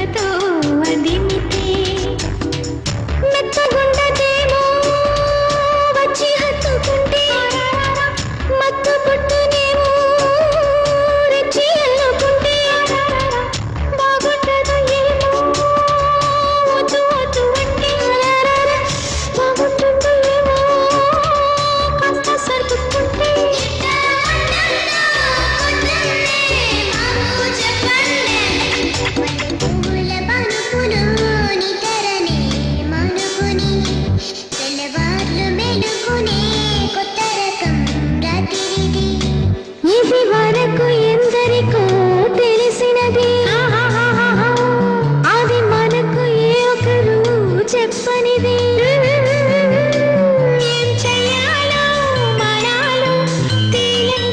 නුවතෝ අදිමිත చెప్పనిది. ఏం మనాలో తీయం